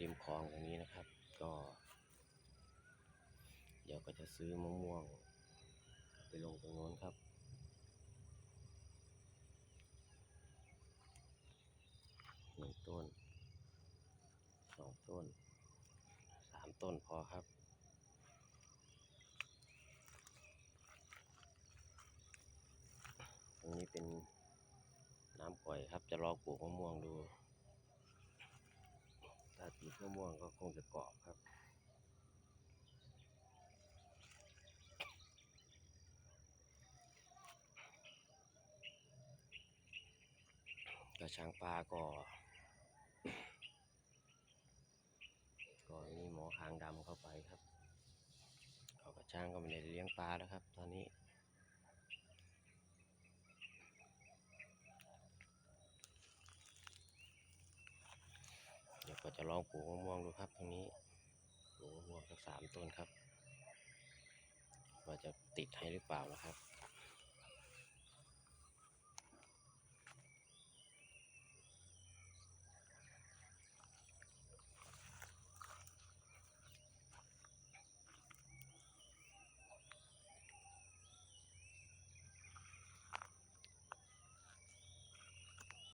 ริมคลองตรงนี้นะครับ ก็ เดี๋ยวก็จะซื้อมะม่วง ไปลงตรงโน้นครับ หนึ่งต้น สองต้น สามต้นพอครับตรงนี้เป็นน้ำก่อยครับ จะลองปลูกมะม่วงดู มะม่วงก็คงจะกรอบครับ กระชังปลาก็ก็มีหมอคางดำเข้าไปครับเขากระช่างก็ไม่ได้เลี้ยงปลาแล้วครับ ตอนนี้ เดี๋ยว ก็จะลองปลูกมะม่วงดูครับตรงนี้ปลูกมะม่วงสักสามต้นครับ ว่าจะติดให้หรือเปล่านะครับ